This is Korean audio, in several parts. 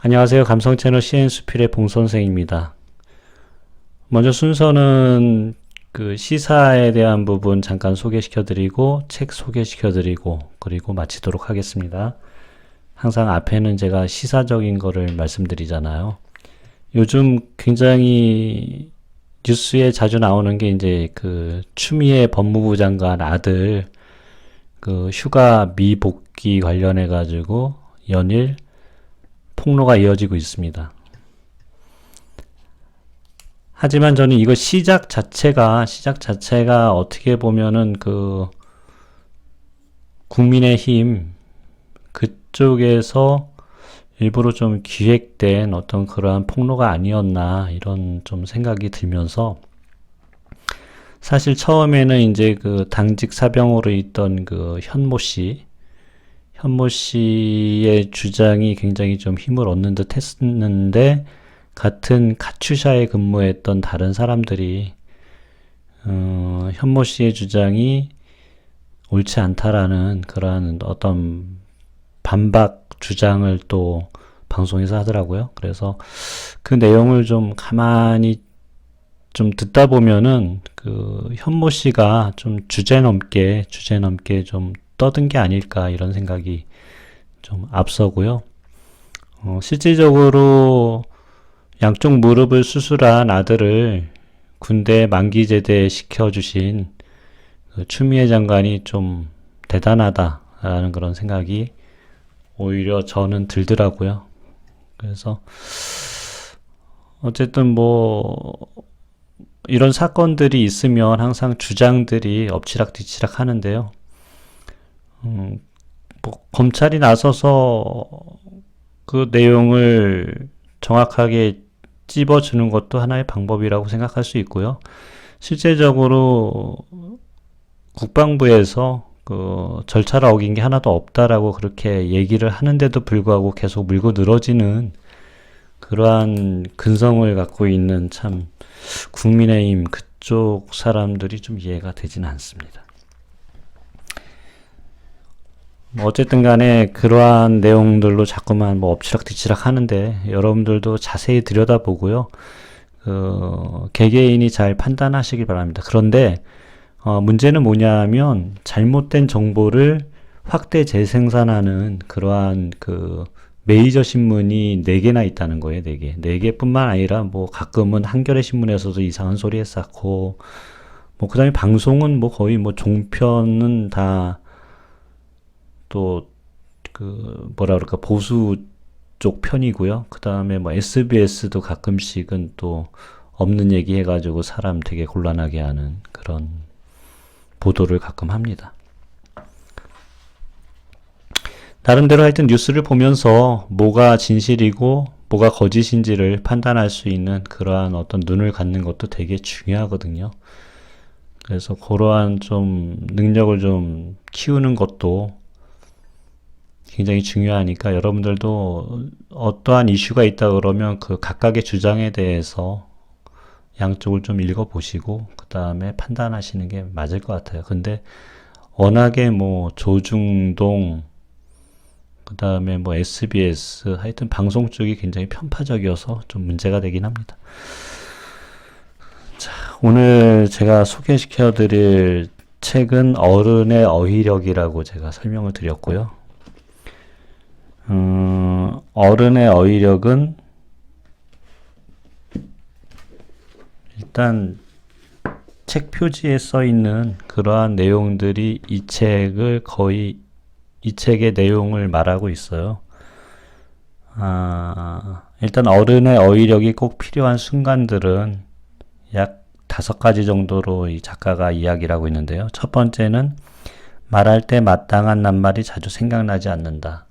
안녕하세요. 감성채널 CN수필의 봉선생입니다. 먼저 순서는 그 시사에 대한 부분 잠깐 소개시켜 드리고 책 소개시켜 드리고 그리고 마치도록 하겠습니다. 항상 앞에는 제가 시사적인 거를 말씀드리잖아요. 요즘 굉장히 뉴스에 자주 나오는 게 이제 그 추미애 법무부 장관 아들 그 휴가 미복귀 관련해 가지고 연일 폭로가 이어지고 있습니다. 하지만 저는 이거 시작 자체가 시작 자체가 어떻게 보면은 그 국민의힘 그쪽에서 일부러 좀 기획된 어떤 그러한 폭로가 아니었나 이런 좀 생각이 들면서 사실 처음에는 이제 그 당직 사병으로 있던 그 현모 씨, 현모 씨의 주장이 굉장히 좀 힘을 얻는 듯 했는데 같은 카츄샤에 근무했던 다른 사람들이 어, 현모 씨의 주장이 옳지 않다라는 그러한 어떤 반박 주장을 또 방송에서 하더라고요. 그래서 그 내용을 좀 가만히 좀 듣다 보면은 그 현모 씨가 좀 주제 넘게 주제 넘게 좀 떠든 게 아닐까 이런 생각이 좀 앞서고요. 어, 실질적으로 양쪽 무릎을 수술한 아들을 군대 만기 제대 시켜주신 그 추미애 장관이 좀 대단하다라는 그런 생각이 오히려 저는 들더라고요. 그래서 어쨌든 뭐 이런 사건들이 있으면 항상 주장들이 엎치락뒤치락 하는데요. 음, 뭐 검찰이 나서서 그 내용을 정확하게 찝어주는 것도 하나의 방법이라고 생각할 수 있고요. 실제적으로 국방부에서 그 절차를 어긴 게 하나도 없다라고 그렇게 얘기를 하는데도 불구하고 계속 물고 늘어지는 그러한 근성을 갖고 있는 참 국민의힘 그쪽 사람들이 좀 이해가 되지는 않습니다. 뭐 어쨌든 간에 그러한 내용들로 자꾸만 뭐 엎치락뒤치락 하는데 여러분들도 자세히 들여다보고요. 그 개개인이 잘 판단하시기 바랍니다. 그런데 어 문제는 뭐냐면 잘못된 정보를 확대 재생산하는 그러한 그 메이저 신문이 네 개나 있다는 거예요, 네 개. 네 개뿐만 아니라 뭐 가끔은 한겨레 신문에서도 이상한 소리 했었고, 뭐 그다음에 방송은 뭐 거의 뭐 종편은 다 또 그 뭐라 그럴까 보수 쪽 편이고요. 그 다음에 뭐 SBS도 가끔씩은 또 없는 얘기 해가지고 사람 되게 곤란하게 하는 그런 보도를 가끔 합니다. 나름대로 하여튼 뉴스를 보면서 뭐가 진실이고 뭐가 거짓인지를 판단할 수 있는 그러한 어떤 눈을 갖는 것도 되게 중요하거든요. 그래서 그러한 좀 능력을 좀 키우는 것도 굉장히 중요하니까 여러분들도 어떠한 이슈가 있다 그러면 그 각각의 주장에 대해서 양쪽을 좀 읽어보시고 그 다음에 판단하시는 게 맞을 것 같아요. 근데 워낙에 뭐 조중동 그 다음에 뭐 SBS 하여튼 방송 쪽이 굉장히 편파적이어서 좀 문제가 되긴 합니다. 자, 오늘 제가 소개시켜 드릴 책은 어른의 어휘력이라고 제가 설명을 드렸고요. 음, 어른의 어휘력은 일단 책 표지에 써 있는 그러한 내용들이 이 책을 거의 이 책의 내용을 말하고 있어요. 아, 일단 어른의 어휘력이 꼭 필요한 순간들은 약 다섯 가지 정도로 이 작가가 이야기를 하고 있는데요. 첫 번째는 말할 때 마땅한 낱말이 자주 생각나지 않는다.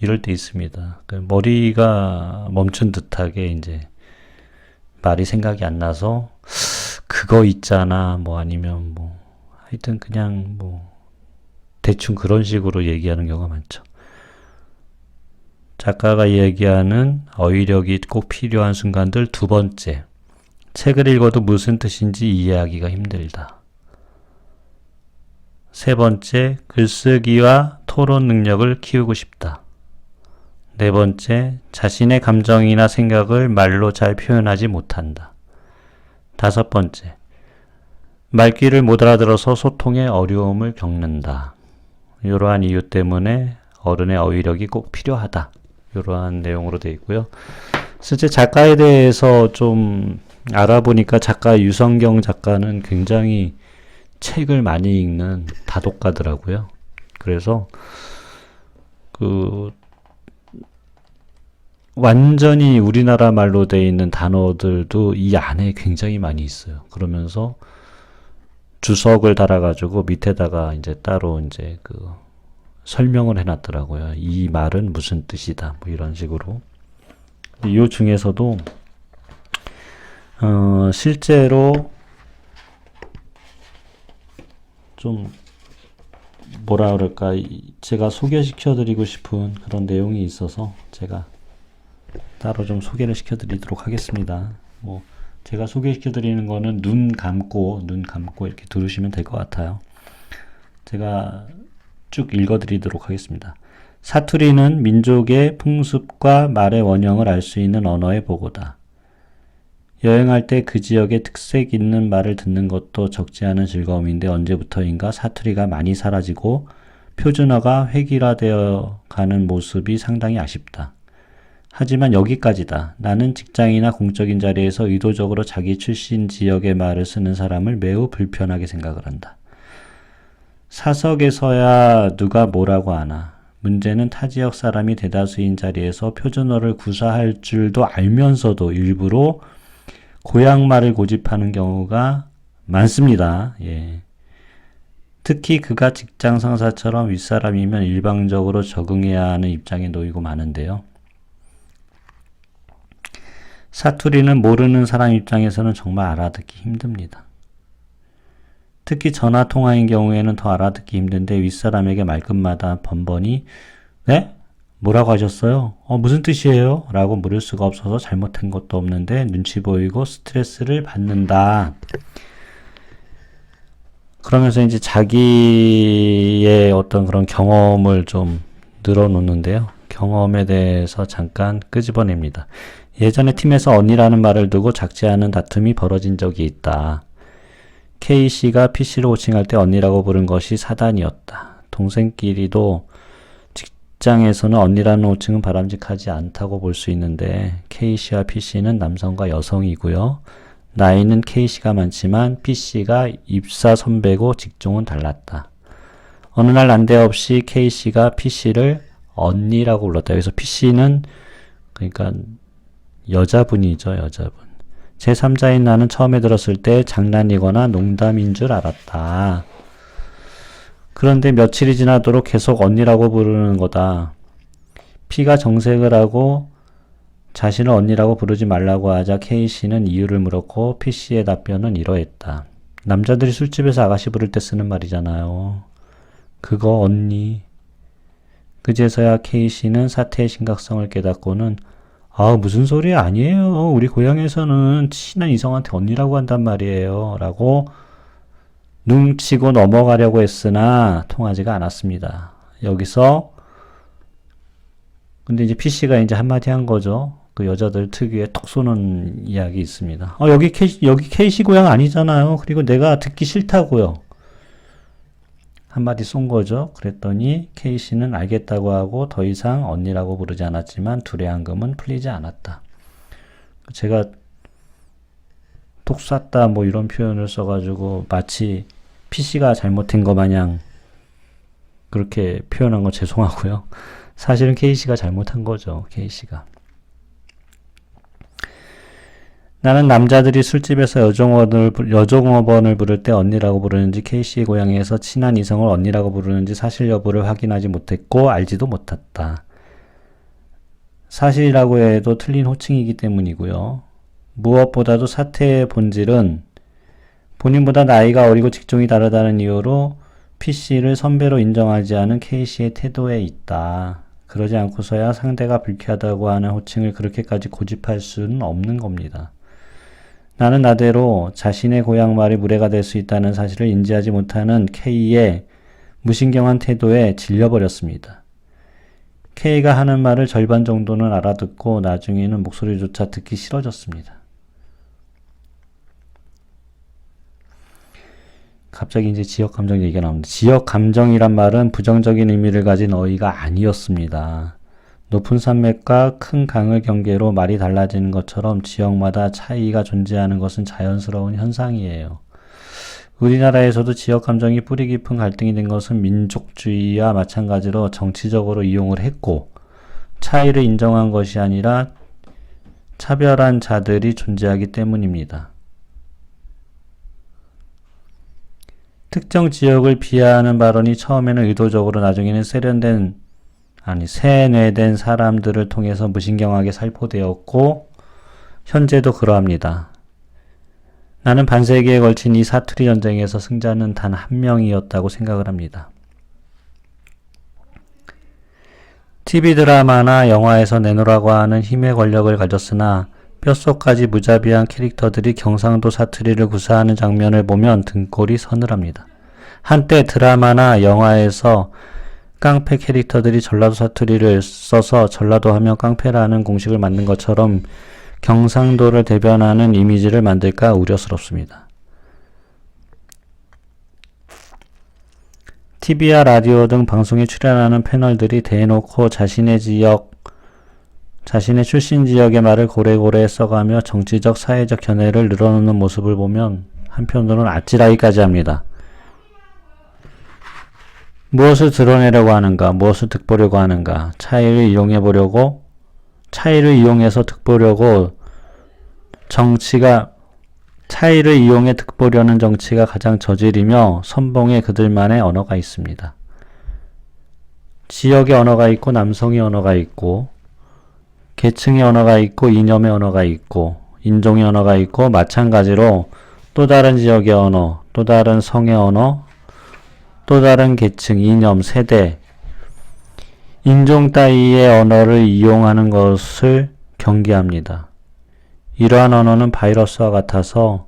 이럴 때 있습니다. 그 머리가 멈춘 듯하게 이제 말이 생각이 안 나서 그거 있잖아 뭐 아니면 뭐 하여튼 그냥 뭐 대충 그런 식으로 얘기하는 경우가 많죠. 작가가 얘기하는 어휘력이 꼭 필요한 순간들 두 번째 책을 읽어도 무슨 뜻인지 이해하기가 힘들다. 세 번째 글쓰기와 토론 능력을 키우고 싶다. 네 번째, 자신의 감정이나 생각을 말로 잘 표현하지 못한다. 다섯 번째, 말귀를 못 알아들어서 소통에 어려움을 겪는다. 이러한 이유 때문에 어른의 어휘력이 꼭 필요하다. 이러한 내용으로 되어 있고요. 실제 작가에 대해서 좀 알아보니까 작가 유성경 작가는 굉장히 책을 많이 읽는 다독가더라고요. 그래서 그 완전히 우리나라 말로 되어 있는 단어들도 이 안에 굉장히 많이 있어요. 그러면서 주석을 달아가지고 밑에다가 이제 따로 이제 그 설명을 해놨더라고요. 이 말은 무슨 뜻이다. 뭐 이런 식으로. 이 중에서도 어, 실제로 좀 뭐라 그럴까 이- 제가 소개시켜 드리고 싶은 그런 내용이 있어서 제가 따로 좀 소개를 시켜 드리도록 하겠습니다. 뭐 제가 소개시켜 드리는 거는 눈 감고 눈 감고 이렇게 들으시면 될 것 같아요. 제가 쭉 읽어 드리도록 하겠습니다. 사투리는 민족의 풍습과 말의 원형을 알 수 있는 언어의 보고다. 여행할 때 그 지역의 특색 있는 말을 듣는 것도 적지 않은 즐거움인데 언제부터인가 사투리가 많이 사라지고 표준어가 획일화되어 가는 모습이 상당히 아쉽다. 하지만 여기까지다. 나는 직장이나 공적인 자리에서 의도적으로 자기 출신 지역의 말을 쓰는 사람을 매우 불편하게 생각을 한다. 사석에서야 누가 뭐라고 하나. 문제는 타 지역 사람이 대다수인 자리에서 표준어를 구사할 줄도 알면서도 일부러 고향 말을 고집하는 경우가 많습니다. 예. 특히 그가 직장 상사처럼 윗사람이면 일방적으로 적응해야 하는 입장에 놓이고 마는데요. 사투리는 모르는 사람 입장에서는 정말 알아듣기 힘듭니다. 특히 전화 통화인 경우에는 더 알아듣기 힘든데 윗사람에게 말끝마다 번번이 네? 뭐라고 하셨어요? 어, 무슨 뜻이에요? 라고 물을 수가 없어서 잘못한 것도 없는데 눈치 보이고 스트레스를 받는다. 그러면서 이제 자기의 어떤 그런 경험을 좀 늘어놓는데요. 경험에 대해서 잠깐 끄집어냅니다. 예전에 팀에서 언니라는 말을 두고 작지 않은 다툼이 벌어진 적이 있다. K씨가 PC를 호칭할 때 언니라고 부른 것이 사단이었다. 동생끼리도 직장에서는 언니라는 호칭은 바람직하지 않다고 볼 수 있는데 K씨와 PC는 남성과 여성이고요. 나이는 K씨가 많지만 PC가 입사 선배고 직종은 달랐다. 어느 날 난데없이 K씨가 PC를 언니라고 불렀다. 여기서 PC는 그러니까 여자분이죠, 여자분. 제3자인 나는 처음에 들었을 때 장난이거나 농담인 줄 알았다. 그런데 며칠이 지나도록 계속 언니라고 부르는 거다. P가 정색을 하고 자신을 언니라고 부르지 말라고 하자 K씨는 이유를 물었고 P씨의 답변은 이러했다. 남자들이 술집에서 아가씨 부를 때 쓰는 말이잖아요. 그거 언니. 그제서야 K씨는 사태의 심각성을 깨닫고는 아, 무슨 소리 아니에요. 우리 고향에서는 친한 이성한테 언니라고 한단 말이에요. 라고 눈치고 넘어가려고 했으나 통하지가 않았습니다. 여기서 근데 이제 PC가 이제 한마디 한 거죠. 그 여자들 특유의 톡 쏘는 이야기 있습니다. 어, 여기 K, 여기 K씨 고향 아니잖아요. 그리고 내가 듣기 싫다고요. 한마디 쏜 거죠. 그랬더니 K씨는 알겠다고 하고 더 이상 언니라고 부르지 않았지만 둘의 앙금은 풀리지 않았다. 제가 톡 쐈다 뭐 이런 표현을 써가지고 마치 PC가 잘못한 것 마냥 그렇게 표현한 건 죄송하고요. 사실은 K씨가 잘못한 거죠. K씨가. 나는 남자들이 술집에서 여종업원을, 부- 여종업원을 부를 때 언니라고 부르는지 K씨의 고향에서 친한 이성을 언니라고 부르는지 사실 여부를 확인하지 못했고 알지도 못했다. 사실이라고 해도 틀린 호칭이기 때문이고요. 무엇보다도 사태의 본질은 본인보다 나이가 어리고 직종이 다르다는 이유로 P씨를 선배로 인정하지 않은 K씨의 태도에 있다. 그러지 않고서야 상대가 불쾌하다고 하는 호칭을 그렇게까지 고집할 수는 없는 겁니다. 나는 나대로 자신의 고향 말이 무례가 될 수 있다는 사실을 인지하지 못하는 K의 무신경한 태도에 질려버렸습니다. K가 하는 말을 절반 정도는 알아듣고 나중에는 목소리조차 듣기 싫어졌습니다. 갑자기 이제 지역 감정 얘기가 나옵니다. 지역 감정이란 말은 부정적인 의미를 가진 어휘가 아니었습니다. 높은 산맥과 큰 강을 경계로 말이 달라지는 것처럼 지역마다 차이가 존재하는 것은 자연스러운 현상이에요. 우리나라에서도 지역 감정이 뿌리 깊은 갈등이 된 것은 민족주의와 마찬가지로 정치적으로 이용을 했고, 차이를 인정한 것이 아니라 차별한 자들이 존재하기 때문입니다. 특정 지역을 비하하는 발언이 처음에는 의도적으로 나중에는 세련된 아니 세뇌된 사람들을 통해서 무신경하게 살포되었고 현재도 그러합니다. 나는 반세기에 걸친 이 사투리 전쟁에서 승자는 단 한 명이었다고 생각을 합니다. TV 드라마나 영화에서 내놓으라고 하는 힘의 권력을 가졌으나 뼛속까지 무자비한 캐릭터들이 경상도 사투리를 구사하는 장면을 보면 등골이 서늘합니다. 한때 드라마나 영화에서 깡패 캐릭터들이 전라도 사투리를 써서 전라도 하면 깡패라는 공식을 만든 것처럼 경상도를 대변하는 이미지를 만들까 우려스럽습니다. TV와 라디오 등 방송에 출연하는 패널들이 대놓고 자신의 지역, 자신의 출신 지역의 말을 고래고래 써가며 정치적, 사회적 견해를 늘어놓는 모습을 보면 한편으로는 아찔하기까지 합니다. 무엇을 드러내려고 하는가, 무엇을 득보려고 하는가, 차이를 이용해 보려고, 차이를 이용해서 득보려고 정치가 차이를 이용해 득보려는 정치가 가장 저질이며 선봉에 그들만의 언어가 있습니다. 지역의 언어가 있고 남성의 언어가 있고 계층의 언어가 있고 이념의 언어가 있고 인종의 언어가 있고 마찬가지로 또 다른 지역의 언어, 또 다른 성의 언어, 또 다른 계층, 이념, 세대, 인종 따위의 언어를 이용하는 것을 경계합니다. 이러한 언어는 바이러스와 같아서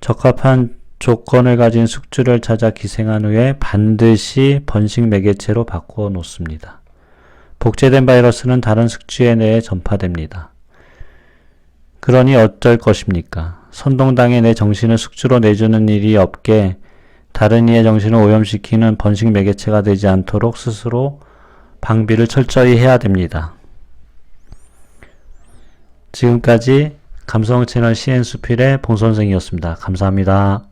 적합한 조건을 가진 숙주를 찾아 기생한 후에 반드시 번식 매개체로 바꾸어 놓습니다. 복제된 바이러스는 다른 숙주에 내에 전파됩니다. 그러니 어쩔 것입니까? 선동당에 내 정신을 숙주로 내주는 일이 없게 다른 이의 정신을 오염시키는 번식 매개체가 되지 않도록 스스로 방비를 철저히 해야 됩니다. 지금까지 감성 채널 CN수필의 봉선생이었습니다. 감사합니다.